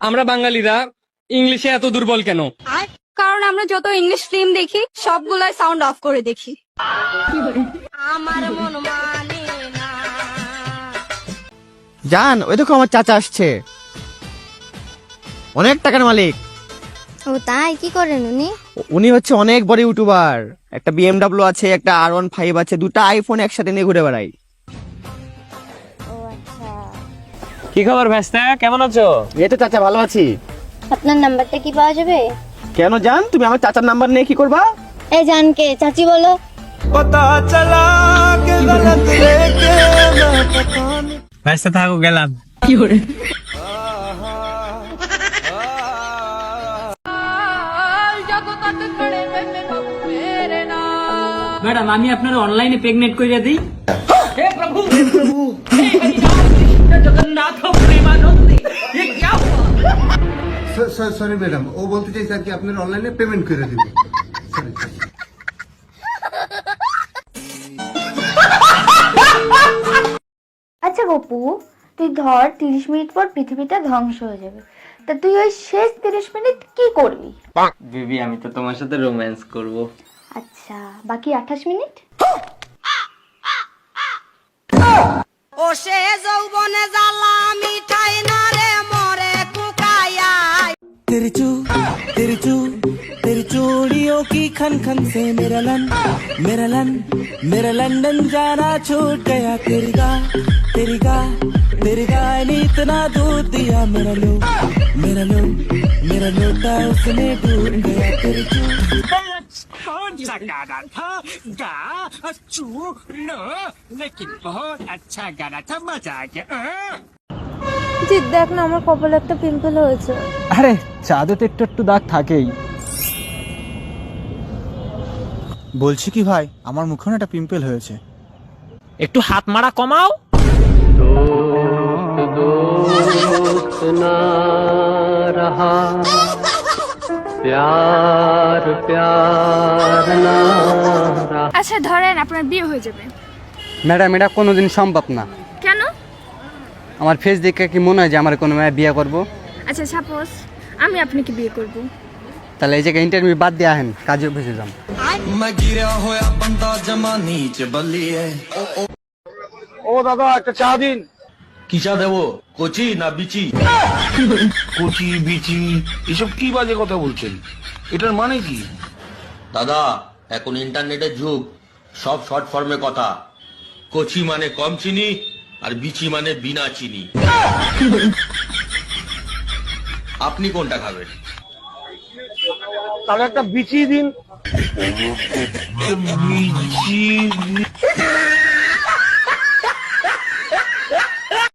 আমরা বাঙালিরা ইংলিশে এত দুর্বল কেন? কারণ আমরা যত ইংলিশ ফিল্ম দেখি সবগুলাই সাউন্ড অফ করে দেখি। আমার মন মানে জান ওই দেখো আমার চাচা আসছে। অনেক টাকার মালিক। ও তাই? কি করেন উনি? উনি হচ্ছে অনেক বড় ইউটিউবার। একটা বিএমডাব্লিউ আছে একটা আর ওয়ান ফাইভ আছে দুটো আইফোন একসাথে নিয়ে ঘুরে বেড়াই কি খবর ভ্যাস্তা কেমন আছো? এই তো চাচা ভালো আছি। আপনার নাম্বারটা কি পাওয়া যাবে? কেন জান? তুমি আমার চাচার নাম্বার নিয়ে কি করবা? এই জানকে চাচি বলো। ভ্যাস্তা থাকো গেলাম। কি ম্যাডাম আমি আপনার অনলাইনে প্রেগনেন্ট করিয়া দিই। সরি ম্যাডাম ও বলতে চাইছে আর কি আপনার অনলাইনে পেমেন্ট করে দিবে। আচ্ছা গপু তুই ধর তিরিশ মিনিট পর পৃথিবীটা ধ্বংস হয়ে যাবে। তা তুই ওই শেষ তিরিশ মিনিট কি করবি? বেবি আমি তো তোমার সাথে রোম্যান্স করব। আচ্ছা বাকি আঠাশ মিনিট? ও সে तेरी चू तेरी चूड़ियों की खन खन से मेरा लन मेरा लन, मेरा लंदन जाना छूट गया। तेरी गा तेरी गा तेरी गाय ने इतना दूध दिया मेरा लो मेरा लो, मेरा लोटा उसने डूब गया। तेरी चू अच्छा गाना था गा चू लेकिन बहुत अच्छा गाना था मज़ा आ गया। জিৎ দেখ না আমার কপালে একটা পিম্পল হয়েছে। আরে চাঁদে তো একটু একটু দাগ থাকেই। বলছি কি ভাই আমার মুখে না একটা পিম্পল হয়েছে। একটু হাত মারা কমাও। আচ্ছা ধরেন আপনার বিয়ে হয়ে যাবে। ম্যাডাম এটা কোনোদিন সম্ভব না। আমার ফেস দেখে কি মনে হয় যে আমার কোনো মেয়ে বিয়ে করব? আচ্ছা সাপোজ আমি আপনাকে বিয়ে করব। তাহলে এই জায়গায় ইন্টারভিউ বাদ দিয়ে আহেন কাজে অফিসে যান। ও দাদা একটা চা দিন। কি চা দেবো? কচি না বিচি? কচি বিচি এসব কি বাজে কথা বলছেন? এটার মানে কি? দাদা এখন ইন্টারনেটের যুগ সব শর্ট ফর্মে কথা। কচি মানে কম চিনি আর বিচি মানে বিনা চিনি। আপনি কোনটা খাবেন? তাহলে একটা বিচি দিন। বিচি